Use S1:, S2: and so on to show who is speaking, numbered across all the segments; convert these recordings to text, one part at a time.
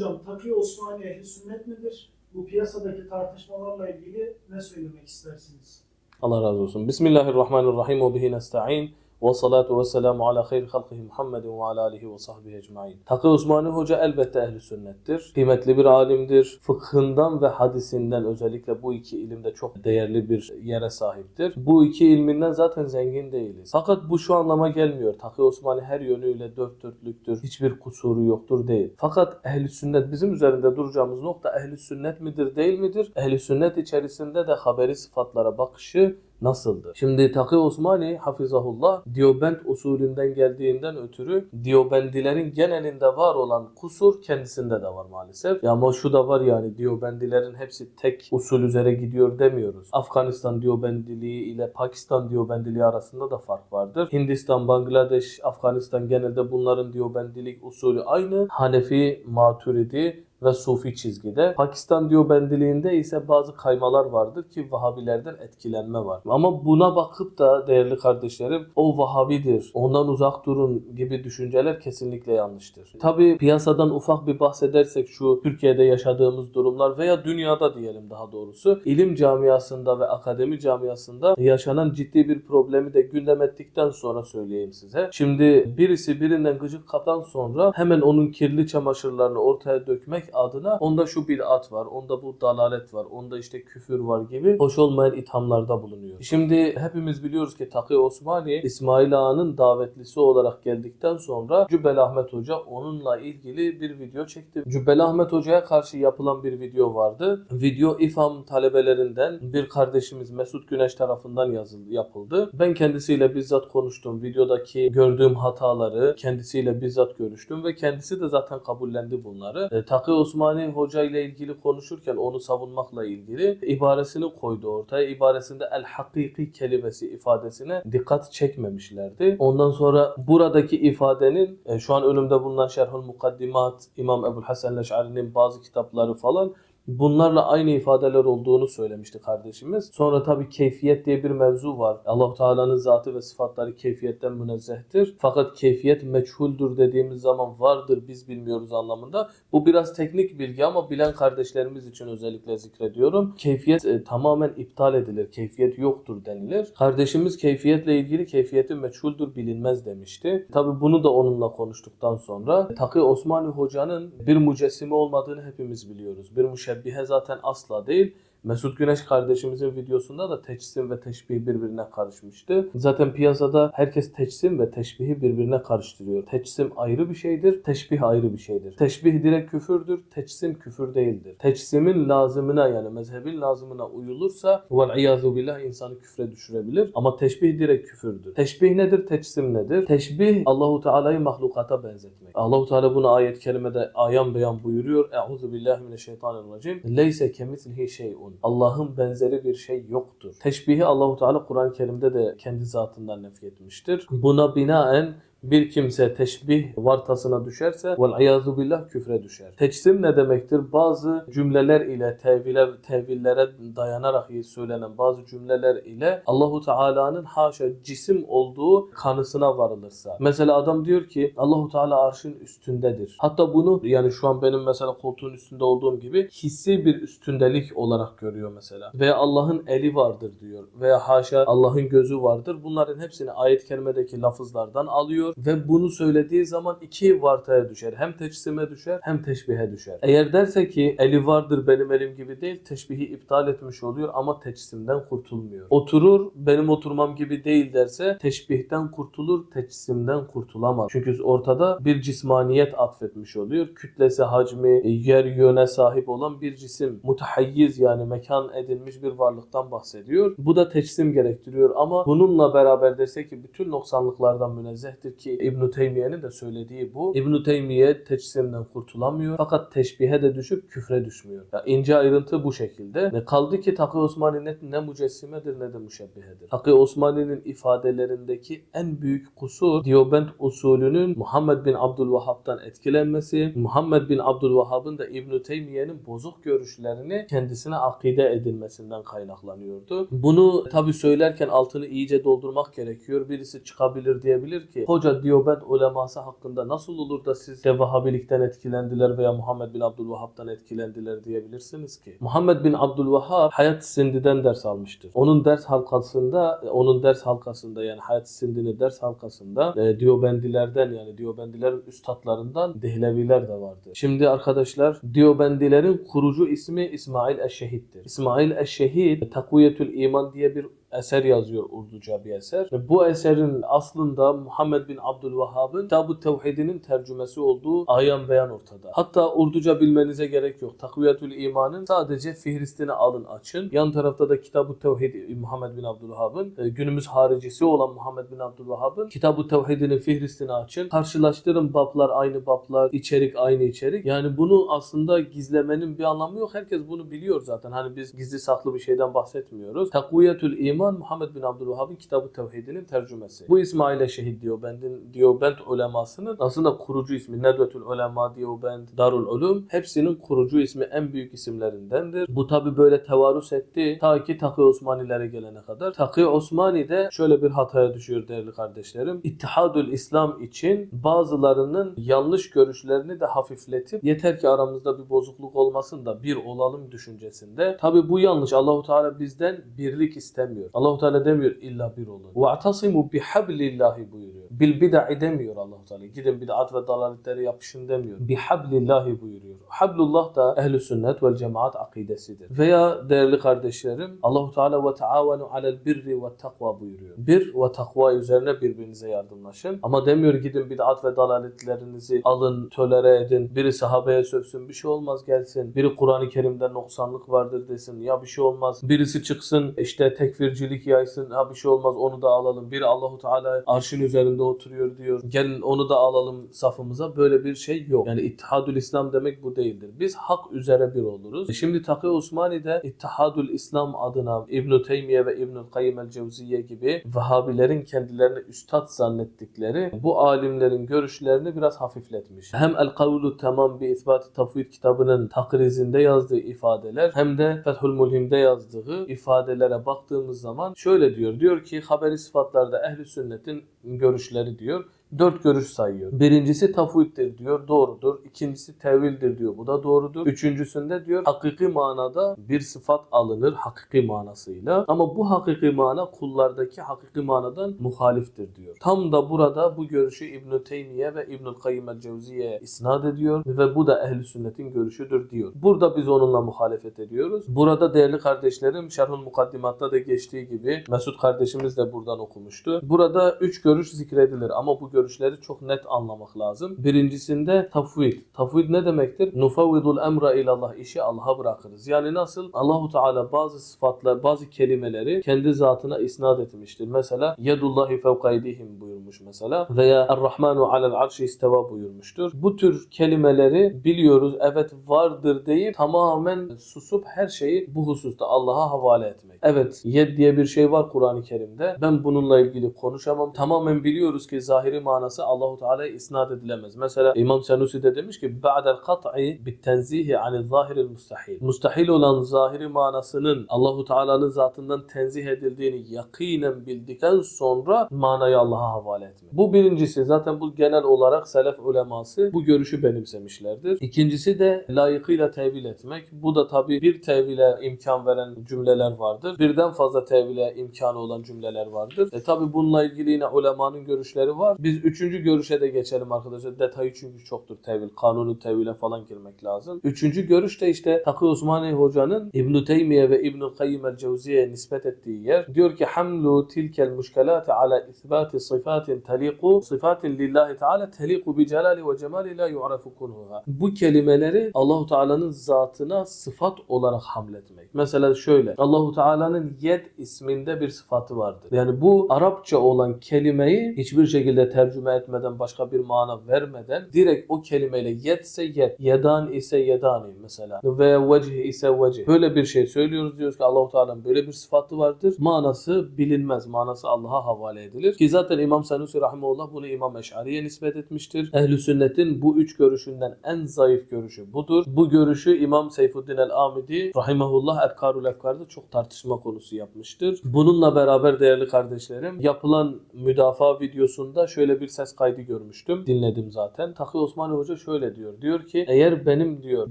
S1: hocam Taki Osmani ehli sünnet midir? Bu piyasadaki tartışmalarla ilgili ne söylemek istersiniz?
S2: Allah razı olsun. Bismillahirrahmanirrahim ve bihi nesta'in. Ve salatu ve selamu ala hayri halkihi Muhammedin ve ala alihi ve sahbihi ecmain. Takı Osmani Hoca elbette ehli sünnettir. Kıymetli bir alimdir. Fıkhından ve hadisinden özellikle bu iki ilimde çok değerli bir yere sahiptir. Bu iki ilminden zaten zengin değiliz. Fakat bu şu anlama gelmiyor. Takı Osmani her yönüyle dört dörtlüktür. Hiçbir kusuru yoktur değil. Fakat ehli sünnet bizim üzerinde duracağımız nokta ehli sünnet midir değil midir? Ehli sünnet içerisinde de haberi sıfatlara bakışı nasıldı? Şimdi Takı Osmani hafizahullah Diobend usulünden geldiğinden ötürü Diobendilerin genelinde var olan kusur kendisinde de var maalesef. Ya ama şu da var yani Diobendilerin hepsi tek usul üzere gidiyor demiyoruz. Afganistan Diobendiliği ile Pakistan Diobendiliği arasında da fark vardır. Hindistan, Bangladeş, Afganistan genelde bunların Diobendilik usulü aynı. Hanefi, Maturidi ve Sufi çizgide. Pakistan Diyobendiliğinde ise bazı kaymalar vardır ki Vahabilerden etkilenme var. Ama buna bakıp da değerli kardeşlerim o Vahabidir, ondan uzak durun gibi düşünceler kesinlikle yanlıştır. Tabi piyasadan ufak bir bahsedersek şu Türkiye'de yaşadığımız durumlar veya dünyada diyelim daha doğrusu ilim camiasında ve akademi camiasında yaşanan ciddi bir problemi de gündem ettikten sonra söyleyeyim size. Şimdi birisi birinden gıcık kaptan sonra hemen onun kirli çamaşırlarını ortaya dökmek adına onda şu bir at var, onda bu dalalet var, onda işte küfür var gibi hoş olmayan ithamlarda bulunuyor. Şimdi hepimiz biliyoruz ki Takı Osmani İsmail Ağa'nın davetlisi olarak geldikten sonra Cübbeli Ahmet Hoca onunla ilgili bir video çekti. Cübbeli Ahmet Hoca'ya karşı yapılan bir video vardı. Video İFAM talebelerinden bir kardeşimiz Mesut Güneş tarafından yazıldı, yapıldı. Ben kendisiyle bizzat konuştum. Videodaki gördüğüm hataları kendisiyle bizzat görüştüm ve kendisi de zaten kabullendi bunları. E, Takı Osmani Hoca ile ilgili konuşurken onu savunmakla ilgili ibaresini koydu ortaya. İbaresinde el hakiki kelimesi ifadesine dikkat çekmemişlerdi. Ondan sonra buradaki ifadenin e, şu an önümde bulunan Şerhül Mukaddimat İmam Ebu'l Hasan Leş'ari'nin bazı kitapları falan bunlarla aynı ifadeler olduğunu söylemişti kardeşimiz. Sonra tabii keyfiyet diye bir mevzu var. Allahu Teala'nın zatı ve sıfatları keyfiyetten münezzehtir. Fakat keyfiyet meçhuldür dediğimiz zaman vardır biz bilmiyoruz anlamında. Bu biraz teknik bilgi ama bilen kardeşlerimiz için özellikle zikrediyorum. Keyfiyet e, tamamen iptal edilir. Keyfiyet yoktur denilir. Kardeşimiz keyfiyetle ilgili keyfiyeti meçhuldür bilinmez demişti. Tabii bunu da onunla konuştuktan sonra Takı Osmani Hoca'nın bir mücessime olmadığını hepimiz biliyoruz. Bir müşebbihe zaten asla değil. Mesut Güneş kardeşimizin videosunda da teçsim ve teşbih birbirine karışmıştı. Zaten piyasada herkes teçsim ve teşbihi birbirine karıştırıyor. Teçsim ayrı bir şeydir, teşbih ayrı bir şeydir. Teşbih direkt küfürdür, teçsim küfür değildir. Teçsimin lazımına yani mezhebin lazımına uyulursa vel iyazu billah insanı küfre düşürebilir ama teşbih direkt küfürdür. Teşbih nedir, teçsim nedir? Teşbih Allahu Teala'yı mahlukata benzetmek. Allahu Teala bunu ayet-i kerimede ayan beyan buyuruyor. Euzu billahi mineşşeytanirracim. Leyse kemislihi şey'un. Allah'ın benzeri bir şey yoktur. Teşbihi Allahu Teala Kur'an-ı Kerim'de de kendi zatından nefyetmiştir. Buna binaen bir kimse teşbih vartasına düşerse vel iyazu billah küfre düşer. Teçsim ne demektir? Bazı cümleler ile tevile, tevillere dayanarak söylenen bazı cümleler ile Allahu Teala'nın haşa cisim olduğu kanısına varılırsa. Mesela adam diyor ki Allahu Teala arşın üstündedir. Hatta bunu yani şu an benim mesela koltuğun üstünde olduğum gibi hissi bir üstündelik olarak görüyor mesela. Veya Allah'ın eli vardır diyor. Veya haşa Allah'ın gözü vardır. Bunların hepsini ayet-i kerimedeki lafızlardan alıyor ve bunu söylediği zaman iki vartaya düşer. Hem teçsime düşer hem teşbihe düşer. Eğer derse ki eli vardır benim elim gibi değil teşbihi iptal etmiş oluyor ama teçsimden kurtulmuyor. Oturur benim oturmam gibi değil derse teşbihten kurtulur teçsimden kurtulamaz. Çünkü ortada bir cismaniyet atfetmiş oluyor. Kütlesi, hacmi, yer yöne sahip olan bir cisim. Mutahayyiz yani mekan edilmiş bir varlıktan bahsediyor. Bu da teçsim gerektiriyor ama bununla beraber derse ki bütün noksanlıklardan münezzehtir ki İbn Teymiye'nin de söylediği bu. İbn Teymiye teçsimden kurtulamıyor fakat teşbihe de düşüp küfre düşmüyor. Ya ince ayrıntı bu şekilde. Ne kaldı ki Takı Osmani ne, ne mücessimedir ne de müşebbihedir. Takı Osmani'nin ifadelerindeki en büyük kusur Diobend usulünün Muhammed bin Abdülvahhab'dan etkilenmesi, Muhammed bin Abdülvahhab'ın da İbn Teymiye'nin bozuk görüşlerini kendisine akide edilmesinden kaynaklanıyordu. Bunu tabi söylerken altını iyice doldurmak gerekiyor. Birisi çıkabilir diyebilir ki hoca Hoca Diobend uleması hakkında nasıl olur da siz de Vahabilikten etkilendiler veya Muhammed bin Abdülvahhab'dan etkilendiler diyebilirsiniz ki. Muhammed bin Abdülvahhab Hayat Sindi'den ders almıştır. Onun ders halkasında, onun ders halkasında yani Hayat Sindi'nin ders halkasında e, Diobendilerden yani Diobendilerin üstadlarından Dehleviler de vardı. Şimdi arkadaşlar Diobendilerin kurucu ismi İsmail Eşşehid'dir. İsmail Eşşehid Takviyetül İman diye bir eser yazıyor Urduca bir eser. Ve bu eserin aslında Muhammed bin Abdülvahhab'ın Kitab-ı Tevhid'inin tercümesi olduğu ayan beyan ortada. Hatta Urduca bilmenize gerek yok. Takviyetül İman'ın sadece fihristini alın açın. Yan tarafta da Kitab-ı Tevhid Muhammed bin Abdülvahhab'ın e, günümüz haricisi olan Muhammed bin Abdülvahhab'ın Kitab-ı Tevhid'inin fihristini açın. Karşılaştırın bablar aynı bablar, içerik aynı içerik. Yani bunu aslında gizlemenin bir anlamı yok. Herkes bunu biliyor zaten. Hani biz gizli saklı bir şeyden bahsetmiyoruz. Takviyetül İman Muhammed bin Abdülvahhab'ın Kitab-ı Tevhid'inin tercümesi. Bu İsmail'e şehit diyor. Bendin Diobend ulemasının aslında kurucu ismi Nedvetül Ulema, Diobend, Darul Ulum hepsinin kurucu ismi en büyük isimlerindendir. Bu tabi böyle tevarüs etti ta ki Takı Osmanilere gelene kadar. Takı Osmani de şöyle bir hataya düşüyor değerli kardeşlerim. İttihadül İslam için bazılarının yanlış görüşlerini de hafifletip yeter ki aramızda bir bozukluk olmasın da bir olalım düşüncesinde. Tabi bu yanlış. Allahu Teala bizden birlik istemiyor. Allahu Teala demiyor illa bir olun. Ve'tasimu bihablillahi buyuruyor. Bil bid'i demiyor Allahu Teala. Gidin bid'at ve dalaletlere yapışın demiyor. Bihablillahi buyuruyor. Hablullah da ehli sünnet vel cemaat akidesidir. Veya değerli kardeşlerim Allahu Teala ve taavenu alel birri ve takva buyuruyor. Bir ve takva üzerine birbirinize yardımlaşın. Ama demiyor gidin bid'at ve dalaletlerinizi alın, tölere edin. Biri sahabeye sövsün bir şey olmaz gelsin. Biri Kur'an-ı Kerim'de noksanlık vardır desin. Ya bir şey olmaz. Birisi çıksın işte tekfircilik yaysın. Ha bir şey olmaz onu da alalım. Biri Allahu Teala arşın üzerinde oturuyor diyor. Gelin onu da alalım safımıza. Böyle bir şey yok. Yani İttihadül İslam demek bu değildir. Biz hak üzere bir oluruz. Şimdi Takı Osmani'de İttihadül İslam adına İbn Teymiye ve İbnül Kayyim el Cevziye gibi Vahabilerin kendilerini üstad zannettikleri bu alimlerin görüşlerini biraz hafifletmiş. Hem El Kavlu Tamam bi İthbat-ı Tafvid kitabının takrizinde yazdığı ifadeler hem de Fethül Mulhim'de yazdığı ifadelere baktığımız zaman şöyle diyor. Diyor ki haberi sıfatlarda ehli sünnetin görüşleri diyor. Dört görüş sayıyor. Birincisi tafvittir diyor. Doğrudur. İkincisi tevildir diyor. Bu da doğrudur. Üçüncüsünde diyor hakiki manada bir sıfat alınır hakiki manasıyla. Ama bu hakiki mana kullardaki hakiki manadan muhaliftir diyor. Tam da burada bu görüşü İbn Teymiye ve İbnül Kayyim el Cevziye isnat ediyor ve bu da ehli sünnetin görüşüdür diyor. Burada biz onunla muhalefet ediyoruz. Burada değerli kardeşlerim Şerhül Mukaddimat'ta da geçtiği gibi Mesut kardeşimiz de buradan okumuştu. Burada üç görüş zikredilir ama bu görüşleri çok net anlamak lazım. Birincisinde tafvid. Tafvid ne demektir? Nufavvidul emra ilallah işi Allah'a bırakırız. Yani nasıl? Allahu Teala bazı sıfatlar, bazı kelimeleri kendi zatına isnat etmiştir. Mesela yedullahi fevka eydihim buyurmuş mesela veya Er-Rahmanu alel arşi isteva buyurmuştur. Bu tür kelimeleri biliyoruz evet vardır deyip tamamen susup her şeyi bu hususta Allah'a havale etmek. Evet yed diye bir şey var Kur'an-ı Kerim'de. Ben bununla ilgili konuşamam. Tamamen biliyoruz ki zahiri manası Allahu Teala'ya isnat edilemez. Mesela İmam Senusi de demiş ki ba'del kat'i bit tenzihi anil zahiril mustahil. Mustahil olan zahiri manasının Allahu Teala'nın zatından tenzih edildiğini yakinen bildikten sonra manayı Allah'a havale etmek. Bu birincisi zaten bu genel olarak selef uleması bu görüşü benimsemişlerdir. İkincisi de layıkıyla tevil etmek. Bu da tabi bir tevile imkan veren cümleler vardır. Birden fazla tevile imkanı olan cümleler vardır. E tabi bununla ilgili yine ulemanın görüşleri var. Biz üçüncü görüşe de geçelim arkadaşlar. Detayı çünkü çoktur tevil. Kanunu tevile falan girmek lazım. Üçüncü görüş de işte Takı Osmani Hoca'nın İbn Teymiye ve İbn Kayyim el Cevziye'ye nispet ettiği yer. Diyor ki hamlu tilkel muşkelati ala isbati sıfatin taliqu sıfatin lillahi teala taliqu bi celali ve cemali la yu'rafu kunhuha. Bu kelimeleri Allahu Teala'nın zatına sıfat olarak hamletmek. Mesela şöyle Allahu Teala'nın yed isminde bir sıfatı vardır. Yani bu Arapça olan kelimeyi hiçbir şekilde tercüme etmeden başka bir mana vermeden direkt o kelimeyle yetse yed, yedan ise yedani mesela ve vecih ise vecih. Böyle bir şey söylüyoruz diyoruz ki Allahu Teala'nın böyle bir sıfatı vardır. Manası bilinmez. Manası Allah'a havale edilir. Ki zaten İmam Sanusi rahimehullah bunu İmam Eş'ari'ye nispet etmiştir. Ehl-i sünnetin bu üç görüşünden en zayıf görüşü budur. Bu görüşü İmam Seyfuddin el-Amidi rahimehullah Efkarul Efkar'da çok tartışma konusu yapmıştır. Bununla beraber değerli kardeşlerim yapılan müdafaa videosunda şöyle bir ses kaydı görmüştüm. Dinledim zaten. Takı Osmani Hoca şöyle diyor. Diyor ki eğer benim diyor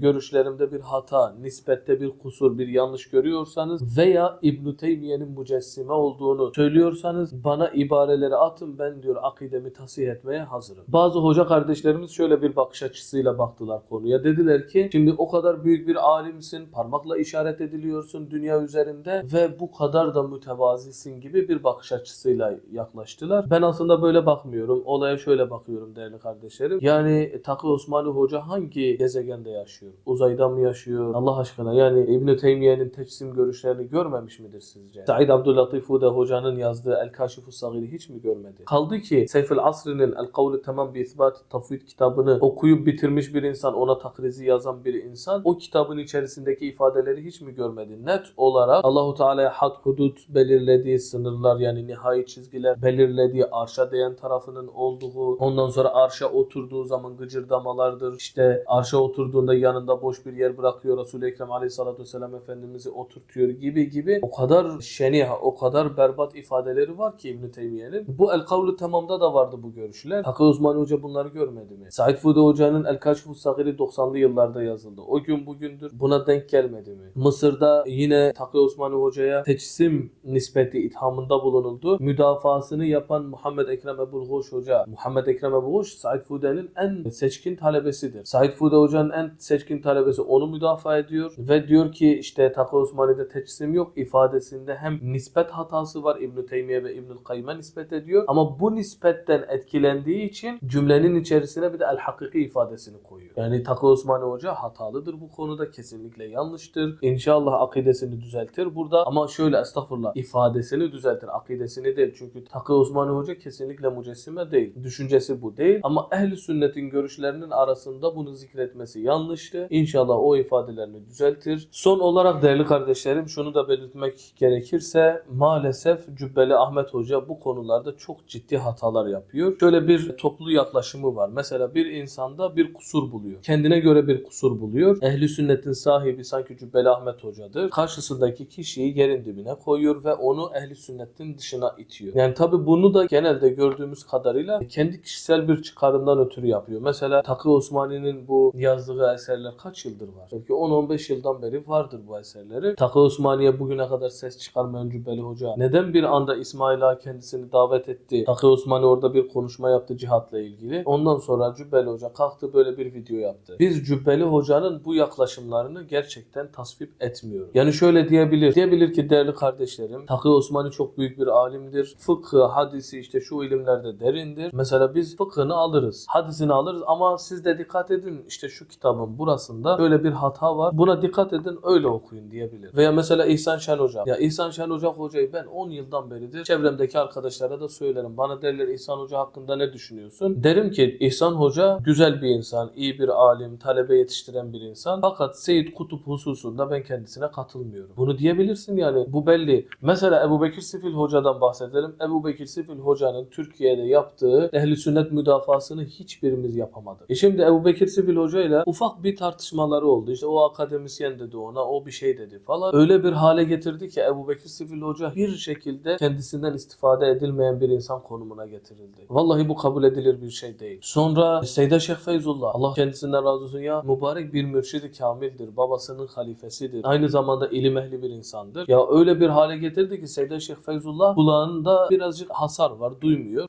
S2: görüşlerimde bir hata, nispette bir kusur, bir yanlış görüyorsanız veya İbn Teymiye'nin mücessime olduğunu söylüyorsanız bana ibareleri atın ben diyor akidemi tasih etmeye hazırım. Bazı hoca kardeşlerimiz şöyle bir bakış açısıyla baktılar konuya. Dediler ki şimdi o kadar büyük bir alimsin, parmakla işaret ediliyorsun dünya üzerinde ve bu kadar da mütevazisin gibi bir bakış açısıyla yaklaştılar. Ben aslında böyle bakmıyorum. Olaya şöyle bakıyorum değerli kardeşlerim. Yani Takı Osmani Hoca hangi gezegende yaşıyor? Uzayda mı yaşıyor? Allah aşkına yani İbn Teymiye'nin teçsim görüşlerini görmemiş midir sizce? Said Abdüllatif Ude Hoca'nın yazdığı El Kaşifu Sagir'i hiç mi görmedi? Kaldı ki Seyfül Asri'nin El Kavlu Tamam Bi İsbat Tafvid kitabını okuyup bitirmiş bir insan, ona takrizi yazan bir insan o kitabın içerisindeki ifadeleri hiç mi görmedi? Net olarak Allahu Teala'ya had hudut belirlediği sınırlar yani nihai çizgiler belirlediği arşa değen tarafının olduğu ondan sonra arşa oturduğu zaman gıcırdamalardır. İşte arşa oturduğunda yanında boş bir yer bırakıyor Resul-i Ekrem Aleyhisselatü Vesselam Efendimiz'i oturtuyor gibi gibi o kadar şeniha, o kadar berbat ifadeleri var ki İbn Teymiye'nin. Bu El Kavlu Tamam'da da vardı bu görüşler. Hakkı Osmani Hoca bunları görmedi mi? Said Fude Hoca'nın El Kaşfu Sagiri 90'lı yıllarda yazıldı. O gün bugündür buna denk gelmedi mi? Mısır'da yine Takı Osmani Hoca'ya teçsim nispeti ithamında bulunuldu. Müdafasını yapan Muhammed Ekrem Ebul Hoş Hoca. Muhammed Ekrem Hoş Said Fude'nin en seçkin talebesidir. Said Fude Hoca'nın en seçkin talebesi onu müdafaa ediyor ve diyor ki işte Takı Osmani'de teçsim yok ifadesinde hem nispet hatası var İbn Teymiye ve İbnül Kayyim'e nispet ediyor ama bu nispetten etkilendiği için cümlenin içerisine bir de el hakiki ifadesini koyuyor. Yani Takı Osmani Hoca hatalıdır bu konuda kesinlikle yanlıştır. İnşallah akidesini düzeltir burada ama şöyle estağfurullah ifadesini düzeltir akidesini değil çünkü Takı Osmani Hoca kesinlikle mücessime değil. Düşüncesi bu değil ama ehli sünnetin görüşlerinin arasında bunu zikretmesi yanlıştı. İnşallah o ifadelerini düzeltir. Son olarak değerli kardeşlerim şunu da belirtmek gerekirse maalesef Cübbeli Ahmet Hoca bu konularda çok ciddi hatalar yapıyor. Şöyle bir toplu yaklaşımı var. Mesela bir insanda bir kusur buluyor. Kendine göre bir kusur buluyor. Ehli sünnetin sahibi sanki Cübbeli Ahmet Hoca'dır. Karşısındaki kişiyi yerin dibine koyuyor ve onu ehli sünnetin dışına itiyor. Yani tabi bunu da genelde gördüğümüz kadarıyla kendi kişisel bir çıkarından ötürü yapıyor. Mesela Takı Osmani'nin bu yazdığı eserler kaç yıldır var? Belki 10-15 yıldan beri vardır bu eserleri. Takı Osmaniye bugüne kadar ses çıkarmayan Cübbeli Hoca neden bir anda İsmail Ağa kendisini davet etti? Takı Osmani orada bir konuşma yaptı cihatla ilgili. Ondan sonra Cübbeli Hoca kalktı böyle bir video yaptı. Biz Cübbeli Hoca'nın bu yaklaşımlarını gerçekten tasvip etmiyoruz. Yani şöyle diyebilir. Diyebilir ki değerli kardeşlerim Takı Osmani çok büyük bir alimdir. Fıkhı, hadisi işte şu ilimlerde derindir. Mesela biz fıkhını alırız. Hadisini alırız ama siz de dikkat edin işte şu kitabın burasında böyle bir hata var. Buna dikkat edin öyle okuyun diyebilir. Veya mesela İhsan Şen Hoca. Ya İhsan Şen Hoca hocayı ben 10 yıldan beridir çevremdeki arkadaşlara da söylerim. Bana derler İhsan Hoca hakkında ne düşünüyorsun? Derim ki İhsan Hoca güzel bir insan, iyi bir alim, talebe yetiştiren bir insan. Fakat Seyyid Kutup hususunda ben kendisine katılmıyorum. Bunu diyebilirsin yani. Bu belli. Mesela Ebu Bekir Sifil Hoca'dan bahsedelim. Ebu Bekir Sifil Hoca'nın Türkiye'de yaptığı ehli sünnet müdafasını hiçbirimiz yapamadık. E şimdi Ebu Bekir Sifil Hoca ile ufak bir tartışmaları oldu. İşte o akademisyen dedi ona, o bir şey dedi falan. Öyle bir hale getirdi ki Ebu Bekir Sifil Hoca bir şekilde kendisinden istifade edilmeyen bir insan konumuna getirildi. Vallahi bu kabul edilir bir şey değil. Sonra Seyda Şeyh Feyzullah, Allah kendisinden razı olsun ya mübarek bir mürşidi kamildir. Babasının halifesidir. Aynı zamanda ilim ehli bir insandır. Ya öyle bir hale getirdi ki Seyda Şeyh Feyzullah kulağında birazcık hasar var, duymuyor.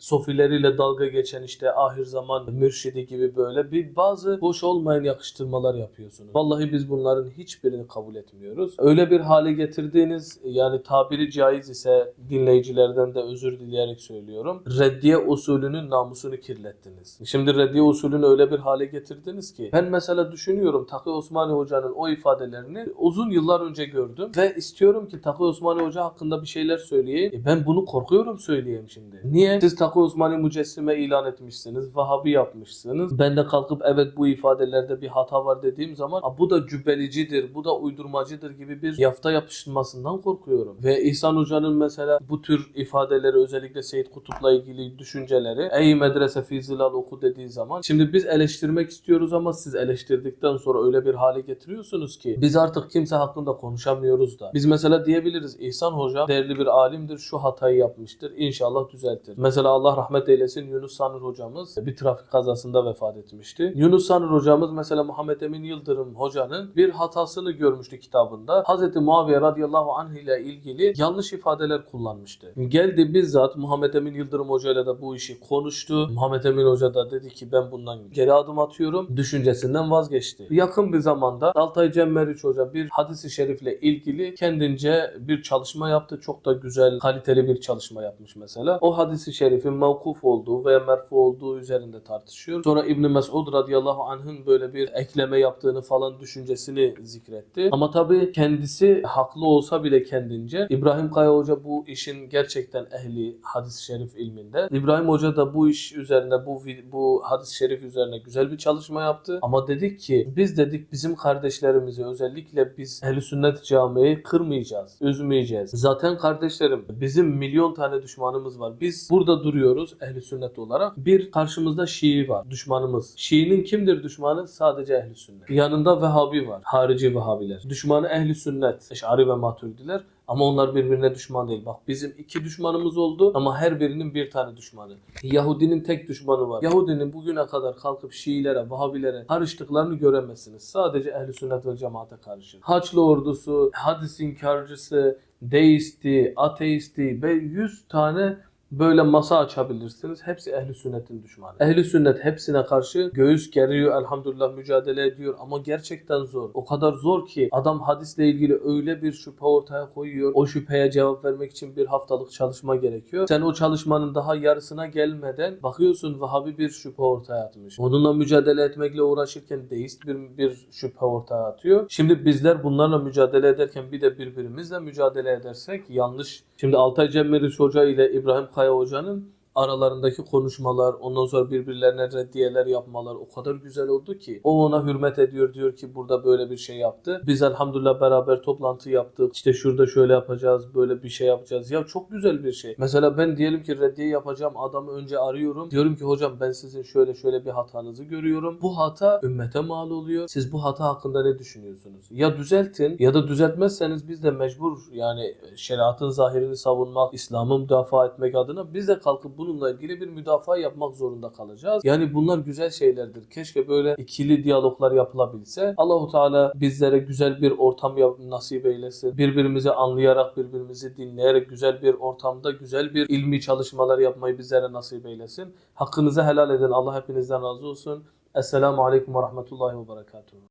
S2: Sofileriyle dalga geçen işte ahir zaman mürşidi gibi böyle bir bazı boş olmayan yakıştırmalar yapıyorsunuz. Vallahi biz bunların hiçbirini kabul etmiyoruz. Öyle bir hale getirdiğiniz yani tabiri caiz ise dinleyicilerden de özür dileyerek söylüyorum. Reddiye usulünün namusunu kirlettiniz. Şimdi reddiye usulünü öyle bir hale getirdiniz ki ben mesela düşünüyorum Takı Osmani Hoca'nın o ifadelerini uzun yıllar önce gördüm ve istiyorum ki Takı Osmani Hoca hakkında bir şeyler söyleyeyim. E ben bunu korkuyorum söyleyeyim şimdi. Niye? Siz Takı Osmani mücessime ilan etmişsiniz. Vahabi yapmışsınız. Ben de kalkıp evet bu ifadelerde bir hata var dediğim zaman "Aa, bu da cübbelicidir, bu da uydurmacıdır gibi bir yafta yapıştırmasından korkuyorum. Ve İhsan Hoca'nın mesela bu tür ifadeleri özellikle Seyyid Kutup'la ilgili düşünceleri ey medrese fi oku dediği zaman şimdi biz eleştirmek istiyoruz ama siz eleştirdikten sonra öyle bir hale getiriyorsunuz ki biz artık kimse hakkında konuşamıyoruz da. Biz mesela diyebiliriz İhsan Hoca değerli bir alimdir şu hatayı yapmıştır inşallah düzeltir. Mesela Allah rahmet rahmet eylesin Yunus Sanır hocamız bir trafik kazasında vefat etmişti. Yunus Sanır hocamız mesela Muhammed Emin Yıldırım hocanın bir hatasını görmüştü kitabında. Hz. Muaviye radıyallahu anh ile ilgili yanlış ifadeler kullanmıştı. Geldi bizzat Muhammed Emin Yıldırım hocayla da bu işi konuştu. Muhammed Emin hoca da dedi ki ben bundan geri adım atıyorum. Düşüncesinden vazgeçti. Yakın bir zamanda Altay Cemmeriç hoca bir hadisi şerifle ilgili kendince bir çalışma yaptı. Çok da güzel, kaliteli bir çalışma yapmış mesela. O hadisi şerifin mevkuf olduğu veya merfu olduğu üzerinde tartışıyor. Sonra İbn Mesud radıyallahu anh'ın böyle bir ekleme yaptığını falan düşüncesini zikretti. Ama tabii kendisi haklı olsa bile kendince İbrahim Kaya Hoca bu işin gerçekten ehli hadis-i şerif ilminde. İbrahim Hoca da bu iş üzerine bu bu hadis-i şerif üzerine güzel bir çalışma yaptı. Ama dedik ki biz dedik bizim kardeşlerimizi özellikle biz Ehl-i Sünnet Camii'yi kırmayacağız, üzmeyeceğiz. Zaten kardeşlerim bizim milyon tane düşmanımız var. Biz burada duruyoruz Ehl-i Sünnet olarak. Bir karşımızda Şii var, düşmanımız. Şiinin kimdir düşmanı? Sadece Ehl-i Sünnet. Yanında Vehhabi var, harici Vehhabiler. Düşmanı Ehl-i Sünnet, Eş'ari ve Maturidiler. Ama onlar birbirine düşman değil. Bak bizim iki düşmanımız oldu ama her birinin bir tane düşmanı. Yahudinin tek düşmanı var. Yahudinin bugüne kadar kalkıp Şiilere, Vahabilere karıştıklarını göremezsiniz. Sadece Ehl-i Sünnet ve Cemaat'e karışır. Haçlı ordusu, hadis inkarcısı, deisti, ateisti ve 100 tane böyle masa açabilirsiniz. Hepsi ehli sünnetin düşmanı. Ehli sünnet hepsine karşı göğüs geriyor, elhamdülillah mücadele ediyor ama gerçekten zor. O kadar zor ki adam hadisle ilgili öyle bir şüphe ortaya koyuyor. O şüpheye cevap vermek için bir haftalık çalışma gerekiyor. Sen o çalışmanın daha yarısına gelmeden bakıyorsun Vahabi bir şüphe ortaya atmış. Onunla mücadele etmekle uğraşırken deist bir, bir şüphe ortaya atıyor. Şimdi bizler bunlarla mücadele ederken bir de birbirimizle mücadele edersek yanlış. Şimdi Altay Cemmeriç Hoca ile İbrahim Kaya Hoca'nın aralarındaki konuşmalar, ondan sonra birbirlerine reddiyeler yapmalar o kadar güzel oldu ki. O ona hürmet ediyor diyor ki burada böyle bir şey yaptı. Biz elhamdülillah beraber toplantı yaptık. İşte şurada şöyle yapacağız, böyle bir şey yapacağız. Ya çok güzel bir şey. Mesela ben diyelim ki reddiye yapacağım adamı önce arıyorum. Diyorum ki hocam ben sizin şöyle şöyle bir hatanızı görüyorum. Bu hata ümmete mal oluyor. Siz bu hata hakkında ne düşünüyorsunuz? Ya düzeltin ya da düzeltmezseniz biz de mecbur yani şeriatın zahirini savunmak, İslam'ı müdafaa etmek adına biz de kalkıp bununla ilgili bir müdafaa yapmak zorunda kalacağız. Yani bunlar güzel şeylerdir. Keşke böyle ikili diyaloglar yapılabilse. Allahu Teala bizlere güzel bir ortam nasip eylesin. Birbirimizi anlayarak, birbirimizi dinleyerek güzel bir ortamda güzel bir ilmi çalışmalar yapmayı bizlere nasip eylesin. Hakkınızı helal edin. Allah hepinizden razı olsun. Esselamu Aleyküm ve Rahmetullahi ve Berekatuhu.